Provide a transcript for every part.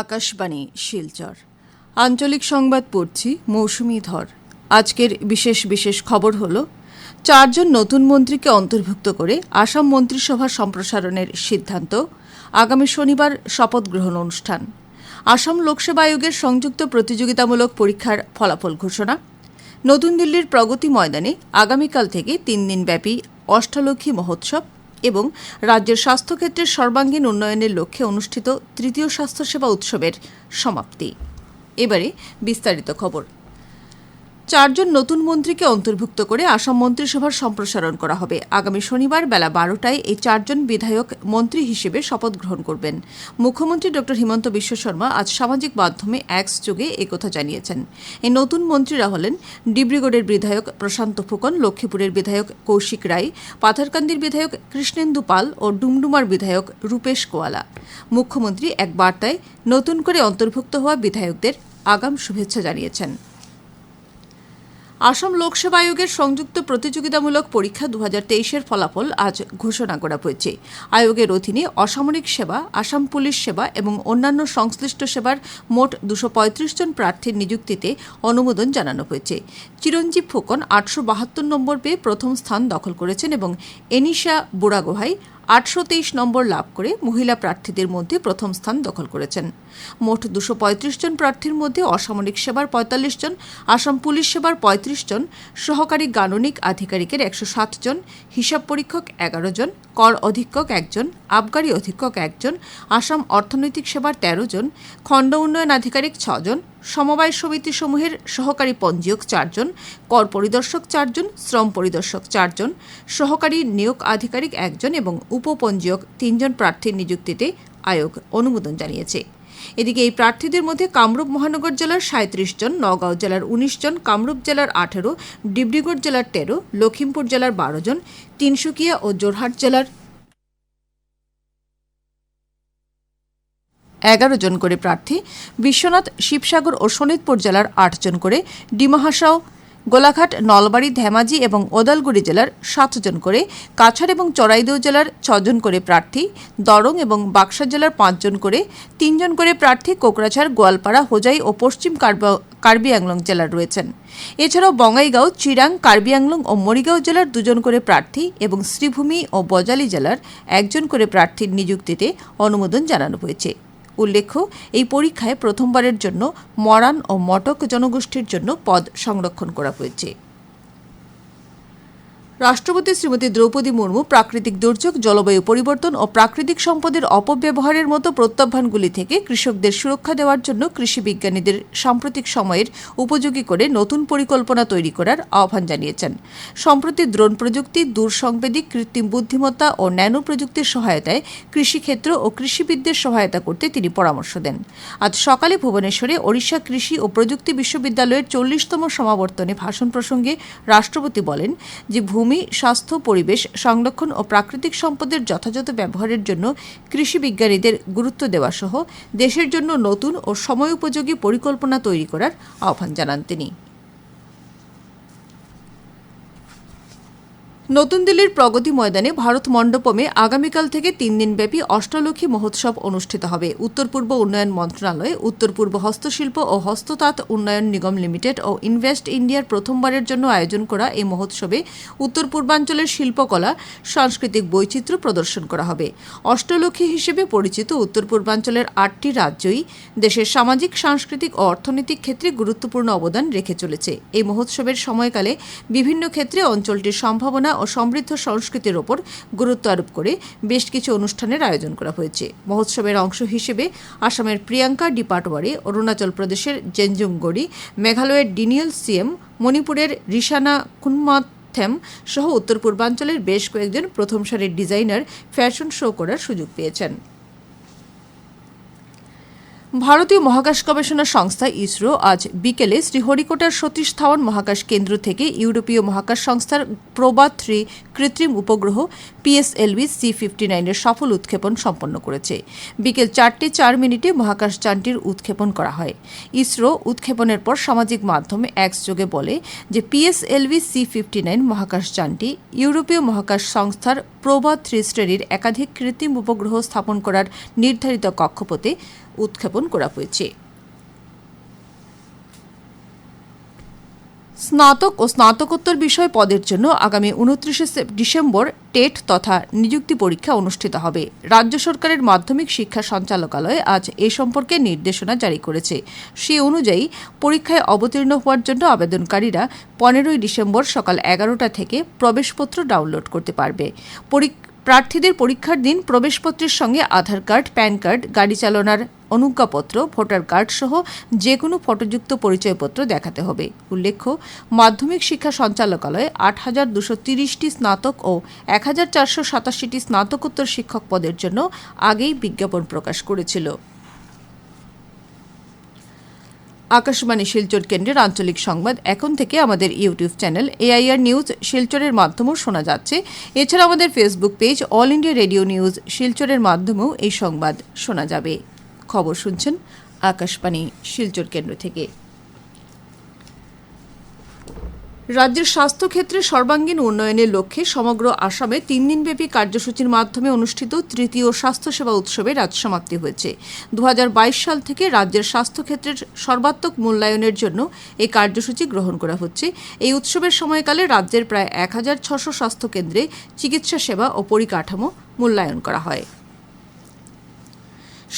আকাশবাণী, শিলচর। আঞ্চলিক সংবাদ পড়ছি মৌসুমি ধর। আজকের বিশেষ বিশেষ খবর হল, চারজন নতুন মন্ত্রীকে অন্তর্ভুক্ত করে আসাম মন্ত্রিসভা সম্প্রসারণের সিদ্ধান্ত, আগামী শনিবার শপথ গ্রহণ অনুষ্ঠান। আসাম লোকসেবা আয়োগের সংযুক্ত প্রতিযোগিতামূলক পরীক্ষার ফলাফল ঘোষণা। নতুন দিল্লির প্রগতি ময়দানে আগামীকাল থেকে তিন দিনব্যাপী অষ্টালক্ষ্মী মহোৎসব এবং রাজ্যের স্বাস্থ্যক্ষেত্রের সর্বাঙ্গীন উন্নয়নের লক্ষ্যে অনুষ্ঠিত তৃতীয় স্বাস্থ্যসেবা উৎসবের সমাপ্তি। এবারে বিস্তারিত খবর। চারজন নতুন মন্ত্রীকে অন্তর্ভুক্ত করে আসাম মন্ত্রিসভার সম্প্রসারণ করা হবে। আগামী শনিবার বেলা বারোটায় এই চারজন বিধায়ক মন্ত্রী হিসেবে শপথ গ্রহণ করবেন। মুখ্যমন্ত্রী ড হিমন্ত বিশ্ব শর্মা আজ সামাজিক মাধ্যমে এক্স যুগে একথা জানিয়েছেন। এই নতুন মন্ত্রীরা হলেন ডিব্রুগড়ের বিধায়ক প্রশান্ত ফুকন, লক্ষ্মীপুরের বিধায়ক কৌশিক রায়, পাথারকান্দির বিধায়ক কৃষ্ণেন্দু পাল ও ডুমডুমার বিধায়ক রূপেশ কোয়ালা। মুখ্যমন্ত্রী এক বার্তায়, নতুন করে অন্তর্ভুক্ত হওয়া বিধায়কদের আগাম শুভেচ্ছা জানিয়েছেন। আসাম লোকসেবা আয়োগের সংযুক্ত প্রতিযোগিতামূলক পরীক্ষা দু হাজার তেইশের ফলাফল আজ ঘোষণা করা হয়েছে। আয়োগের অধীনে অসামরিক সেবা, আসাম পুলিশ সেবা এবং অন্যান্য সংশ্লিষ্ট সেবার মোট দুশো জন প্রার্থীর নিযুক্তিতে অনুমোদন জানানো হয়েছে। চিরঞ্জীব ফুকন আটশো বাহাত্তর নম্বর পেয়ে প্রথম স্থান দখল করেছেন এবং এনিশা বুড়াগোহাই আটশো তেইশ নম্বর লাভ করে মহিলা প্রার্থীদের মধ্যে প্রথম স্থান দখল করেছেন। মোট দুশো পঁয়ত্রিশ জন প্রার্থীর মধ্যে অসামরিক সেবার পঁয়তাল্লিশ জন, আসাম পুলিশ সেবার পঁয়ত্রিশ জন, সহকারী গাণনিক আধিকারিকের একশো সাত জন, হিসাব পরীক্ষক এগারো জন, কর অধীক্ষক একজন আবগারি অধীক্ষক একজন আসাম অর্থনৈতিক সেবার তেরো জন, খণ্ড উন্নয়ন আধিকারিক ছজন সমবায় সমিতিসমূহের সহকারী পঞ্জীয়ক চারজন, কর পরিদর্শক চারজন, শ্রম পরিদর্শক চারজন, সহকারী নিয়োগ আধিকারিক একজন এবং উপপঞ্জীয়ক তিনজন প্রার্থীর নিযুক্তিতে আয়োগ অনুমোদন জানিয়েছে। এদিকে এই প্রার্থীদের মধ্যে কামরূপ মহানগর জেলার সাঁত্রিশ জন, নগাঁও জেলার উনিশ জন, কামরূপ জেলার আঠেরো, ডিব্রুগড় জেলার তেরো লখিমপুর জেলার বারো জন, তিনসুকিয়া ও জোরহাট জেলার এগারো জন করে প্রার্থী, বিশ্বনাথ, শিবসাগর ও শোনিতপুর জেলার আটজন করে, ডিমাহাসাও, গোলাঘাট, নলবাড়ি, ধেমাজি এবং ওদালগুড়ি জেলার সাতজন করে, কাছাড় এবং চড়াইদেউ জেলার ছজন করে প্রার্থী, দরং এবং বাক্সা জেলার পাঁচজন করে তিনজন করে প্রার্থী কোকরাঝাড়, গোয়ালপাড়া, হোজাই ও পশ্চিম কার্বি আংলং জেলার রয়েছেন। এছাড়াও বঙ্গাইগাঁও, চিরাং কার্বি আংলং ও মরিগাঁও জেলার দুজন করে প্রার্থী এবং শ্রীভূমি ও বজালি জেলার একজন করে প্রার্থীর নিযুক্তিতে অনুমোদন জানানো হয়েছে। উল্লেখ্য এই পরীক্ষায় প্রথমবারের জন্য মরান ও মটক জনগোষ্ঠীর জন্য পদ সংরক্ষণ করা হয়েছে। রাষ্ট্রপতি শ্রীমতী দ্রৌপদী মুর্মু প্রাকৃতিক দুর্যোগ, জলবায়ু পরিবর্তন ও প্রাকৃতিক সম্পদের অপব্যবহারের মতো প্রত্যাহ্বানগুলি থেকে কৃষকদের সুরক্ষা দেওয়ার জন্য কৃষি বিজ্ঞানীদের সাম্প্রতিক সময়ের উপযোগী করে নতুন পরিকল্পনা তৈরি করার আহ্বান জানিয়েছেন। সম্প্রতি ড্রোন প্রযুক্তি দূরসংবেদী কৃত্রিম বুদ্ধিমত্তা ও ন্যানো প্রযুক্তির সহায়তায় কৃষিক্ষেত্র ও কৃষিবিদদের সহায়তা করতে তিনি পরামর্শ দেন। আজ সকালে ভুবনেশ্বরে ওড়িশা কৃষি ও প্রযুক্তি বিশ্ববিদ্যালয়ের চল্লিশতম সমাবর্তনে ভাষণ প্রসঙ্গে রাষ্ট্রপতি বলেন যে ভূমি, স্বাস্থ্য, পরিবেশ, সংরক্ষণ ও প্রাকৃতিক সম্পদের যথাযথ ব্যবহারের জন্য কৃষি বিজ্ঞানীদের গুরুত্ব দেওয়া সহ দেশের জন্য নতুন ও সময় উপযোগী পরিকল্পনা তৈরি করার আহ্বান জানান তিনি। নতুন দিল্লির প্রগতি ময়দানে ভারত মণ্ডপমে আগামীকাল থেকে তিন দিনব্যাপী অষ্টালক্ষ্মী মহোৎসব অনুষ্ঠিত হবে। উত্তর পূর্ব উন্নয়ন মন্ত্রণালয়, উত্তর পূর্ব হস্তশিল্প ও হস্ততাঁত উন্নয়ন নিগম লিমিটেড ও ইনভেস্ট ইন্ডিয়ার প্রথমবারের জন্য আয়োজন করা এই মহোৎসবে উত্তর পূর্বাঞ্চলের শিল্পকলা, সাংস্কৃতিক বৈচিত্র্য প্রদর্শন করা হবে। অষ্টলক্ষ্মী হিসেবে পরিচিত উত্তর পূর্বাঞ্চলের আটটি রাজ্যই দেশের সামাজিক, সাংস্কৃতিক ও অর্থনৈতিক ক্ষেত্রে গুরুত্বপূর্ণ অবদান রেখে চলেছে। এই মহোৎসবের সময়কালে বিভিন্ন ক্ষেত্রে অঞ্চলটির সম্ভাবনা ও সমৃদ্ধ সংস্কৃতির ওপর গুরুত্ব আরোপ করে বেশ কিছু অনুষ্ঠানের আয়োজন করা হয়েছে। মহোৎসবের অংশ হিসেবে আসামের প্রিয়াঙ্কা ডিপাটওয়ারি অরুণাচল প্রদেশের জেনজুমগড়ি মেঘালয়ের ডিনিয়েল সিএম, মণিপুরের রিশানা কুনমাথেম সহ উত্তর পূর্বাঞ্চলের বেশ কয়েকজন প্রথম সারির ডিজাইনার ফ্যাশন শো করার সুযোগ পেয়েছেন। ভারতীয় মহাকাশ গবেষণা সংস্থা ইসরো আজ বিকেলে শ্রীহরিকোটার সতীশ ধাওয়ান মহাকাশ কেন্দ্র থেকে ইউরোপীয় মহাকাশ সংস্থার প্রবা থ্রি কৃত্রিম উপগ্রহ পিএসএলভি সি ফিফটি নাইনের সফল উৎক্ষেপণ সম্পন্ন করেছে। বিকেল চারটে চার মিনিটে মহাকাশ যানটির উৎক্ষেপণ করা হয়। ইসরো উৎক্ষেপণের পর সামাজিক মাধ্যমে এক্স যোগে বলে যে পিএসএলভি সি ফিফটি নাইন মহাকাশ যানটি ইউরোপীয় মহাকাশ সংস্থার প্রবা থ্রি শ্রেণির একাধিক কৃত্রিম উপগ্রহ স্থাপন করার নির্ধারিত কক্ষপথে উৎক্ষেপণ করা হয়েছে। স্নাতক ও স্নাতকোত্তর বিষয় পদের জন্য আগামী উনত্রিশে ডিসেম্বর টেট তথা নিযুক্তি পরীক্ষা অনুষ্ঠিত হবে। রাজ্য সরকারের মাধ্যমিক শিক্ষা সঞ্চালকালয় আজ এ সম্পর্কে নির্দেশনা জারি করেছে। সে অনুযায়ী পরীক্ষায় অবতীর্ণ হওয়ার জন্য আবেদনকারীরা পনেরোই ডিসেম্বর সকাল এগারোটা থেকে প্রবেশপত্র ডাউনলোড করতে পারবে। প্রার্থীদের পরীক্ষার দিন প্রবেশপত্রের সঙ্গে আধার কার্ড, প্যান কার্ড, গাড়ি চালানোর অনুজ্ঞাপত্র, ভোটার কার্ড সহ যে কোনো ফটোযুক্ত পরিচয়পত্র দেখাতে হবে। উল্লেখ্য, মাধ্যমিক শিক্ষা সঞ্চালকালয়ে আট হাজার দুশো তিরিশটি স্নাতক ও এক হাজার চারশো সাতাশিটি স্নাতকোত্তর শিক্ষক পদের জন্য আগেই বিজ্ঞাপন প্রকাশ করেছিল। আকাশবাণী শিলচর কেন্দ্রের আঞ্চলিক সংবাদ এখন থেকে আমাদের ইউটিউব চ্যানেল এআইআর নিউজ শিলচরের মাধ্যমেও শোনা যাচ্ছে। এছাড়া আমাদের Facebook page All India Radio News শিলচরের মাধ্যমেও এই সংবাদ শোনা যাবে। খবর শুনছেন আকাশবাণী শিলচর কেন্দ্র থেকে। রাজ্যের স্বাস্থ্যক্ষেত্রে সর্বাঙ্গীন উন্নয়নের লক্ষ্যে সমগ্র আসামে তিন দিনব্যাপী কার্যসূচির মাধ্যমে অনুষ্ঠিত তৃতীয় স্বাস্থ্যসেবা উৎসবের আজ সমাপ্তি হয়েছে। দু হাজার বাইশ সাল থেকে রাজ্যের স্বাস্থ্যক্ষেত্রের সর্বাত্মক মূল্যায়নের জন্য এই কার্যসূচি গ্রহণ করা হচ্ছে। এই উৎসবের সময়কালে রাজ্যের প্রায় এক হাজার ছশো স্বাস্থ্যকেন্দ্রে চিকিৎসা সেবা ও পরিকাঠামো মূল্যায়ন করা হয়।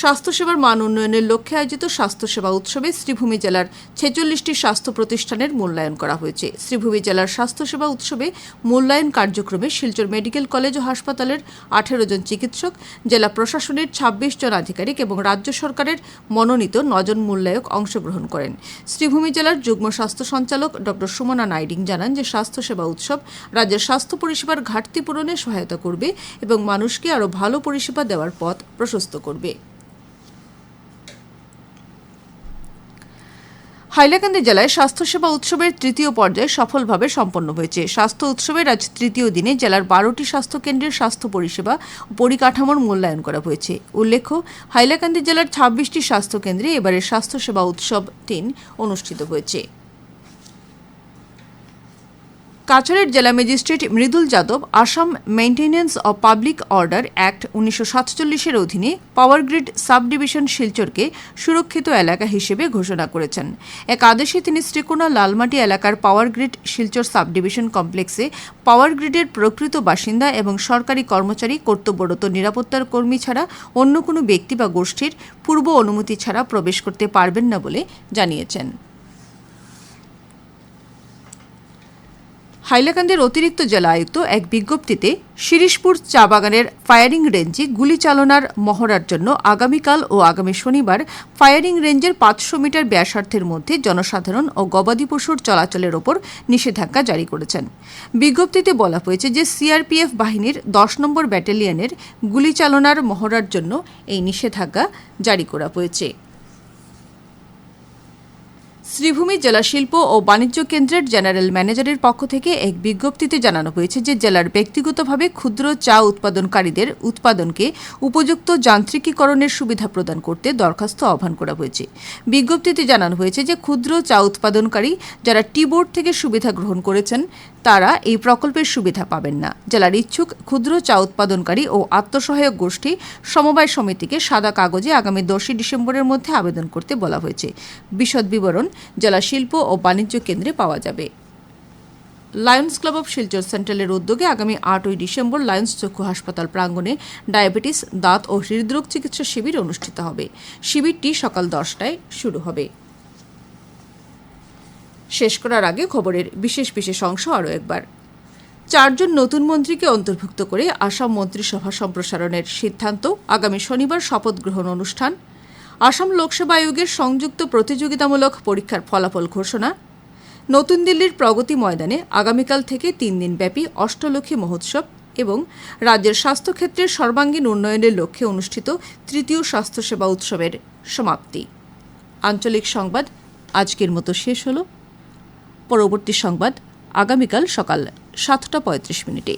স্বাস্থ্যসেবার মান উন্নয়নের লক্ষ্যে আয়োজিত স্বাস্থ্যসেবা উৎসবে শ্রীভূমি জেলার ছেচল্লিশটি স্বাস্থ্য প্রতিষ্ঠানের মূল্যায়ন করা হয়েছে। শ্রীভূমি জেলার স্বাস্থ্যসেবা উৎসবে মূল্যায়ন কার্যক্রমে শিলচর মেডিকেল কলেজ ও হাসপাতালের আঠেরো জন চিকিৎসক, জেলা প্রশাসনের ছাব্বিশ জন আধিকারিক এবং রাজ্য সরকারের মনোনীত নজন মূল্যায়ক অংশগ্রহণ করেন। শ্রীভূমি জেলার যুগ্ম স্বাস্থ্য সঞ্চালক ড সুমনা নাইডিং জানান যে, স্বাস্থ্যসেবা উৎসব রাজ্যের স্বাস্থ্য পরিষেবার ঘাটতি পূরণে সহায়তা করবে এবং মানুষকে আরও ভালো পরিষেবা দেওয়ার পথ প্রশস্ত করবে। হাইলাকান্দি জেলায় স্বাস্থ্যসেবা উৎসবের তৃতীয় পর্যায়ে সফলভাবে সম্পন্ন হয়েছে। স্বাস্থ্য উৎসবের আজ তৃতীয় দিনে জেলার বারোটি স্বাস্থ্যকেন্দ্রের স্বাস্থ্য পরিষেবা পরিকাঠামোর মূল্যায়ন করা হয়েছে। উল্লেখ্য, হাইলাকান্দি জেলার ছাব্বিশটি স্বাস্থ্যকেন্দ্রে এবারের স্বাস্থ্যসেবা উৎসব তিন অনুষ্ঠিত হয়েছে। কাছাড়ের জেলা magistrate Mridul Yadav Assam maintenance of public order act উনিশশো সাতচল্লিশের অধীনে পাওয়ার গ্রিড সাব ডিভিশন শিলচরকে সুরক্ষিত এলাকা হিসেবে ঘোষণা করেছেন। এক আদেশে তিনি শ্রীকোনা লালমাটি এলাকার power grid Silchar sub division কমপ্লেক্সে পাওয়ার গ্রিডের প্রকৃত বাসিন্দা এবং সরকারি কর্মচারী, কর্তব্যরত নিরাপত্তার কর্মী ছাড়া অন্য কোনো ব্যক্তি বা গোষ্ঠীর পূর্ব অনুমতি ছাড়া প্রবেশ করতে পারবেন না বলে জানিয়েছেন। হাইলাকান্দির অতিরিক্ত জেলা আয়ুক্ত এক বিজ্ঞপ্তিতে শিরিশপুর চা বাগানের ফায়ারিং রেঞ্জে গুলি চালনার মহড়ার জন্য আগামীকাল ও আগামী শনিবার ফায়ারিং রেঞ্জের পাঁচশো মিটার ব্যাসার্থের মধ্যে জনসাধারণ ও গবাদি পশুর চলাচলের ওপর নিষেধাজ্ঞা জারি করেছেন। বিজ্ঞপ্তিতে বলা হয়েছে যে সিআরপিএফ বাহিনীর দশ নম্বর ব্যাটালিয়নের গুলি চালনার মহড়ার জন্য এই নিষেধাজ্ঞা জারি করা হয়েছে। শ্রীভূমি জেলা শিল্প ও বাণিজ্য কেন্দ্রের জেনারেল ম্যানেজারের পক্ষ থেকে এক বিজ্ঞপ্তিতে জানানো হয়েছে যে জেলার ব্যক্তিগতভাবে ক্ষুদ্র চা উৎপাদনকারীদের উৎপাদনকে উপযুক্ত যান্ত্রিকীকরণের সুবিধা প্রদান করতে দরখাস্ত আহ্বান করা হয়েছে। বিজ্ঞপ্তিতে জানানো হয়েছে যে ক্ষুদ্র চা উৎপাদনকারী যারা টি বোর্ড থেকে সুবিধা গ্রহণ করেছেন তারা এই প্রকল্পের সুবিধা পাবেন না। জেলার ইচ্ছুক ক্ষুদ্র চা উৎপাদনকারী ও আত্মসহায়ক গোষ্ঠী সমবায় সমিতিকে সাদা কাগজে আগামী দশই ডিসেম্বরের মধ্যে আবেদন করতে বলা হয়েছে। বিশদ বিবরণ জেলা শিল্প ও বাণিজ্য কেন্দ্রে পাওয়া যাবে। লায়ন্স ক্লাব অফ শিলচর সেন্ট্রালের উদ্যোগে আগামী আটই ডিসেম্বর লায়ন্স চক্ষু হাসপাতাল প্রাঙ্গণে ডায়াবেটিস, দাঁত ও হৃদরোগ চিকিৎসা শিবির অনুষ্ঠিত হবে। শিবিরটি সকাল দশটায় শুরু হবে। শেষ করার আগে খবরের বিশেষ বিশেষ অংশ আরও একবার। চারজন নতুন মন্ত্রীকে অন্তর্ভুক্ত করে আসাম মন্ত্রিসভা সম্প্রসারণের সিদ্ধান্ত আগামী শনিবার শপথ গ্রহণ অনুষ্ঠান, আসাম লোকসেবা আয়োগের সংযুক্ত প্রতিযোগিতামূলক পরীক্ষার ফলাফল ঘোষণা, নতুন দিল্লির প্রগতি ময়দানে আগামীকাল থেকে তিন দিনব্যাপী অষ্টলক্ষী মহোৎসব এবং রাজ্যের স্বাস্থ্যক্ষেত্রের সর্বাঙ্গীন উন্নয়নের লক্ষ্যে অনুষ্ঠিত তৃতীয় স্বাস্থ্যসেবা উৎসবের সমাপ্তি। আঞ্চলিক সংবাদ, আজকের মতো শেষ হলো। পরবর্তী সংবাদ আগামীকাল সকাল সাতটা পঁয়ত্রিশ মিনিটে।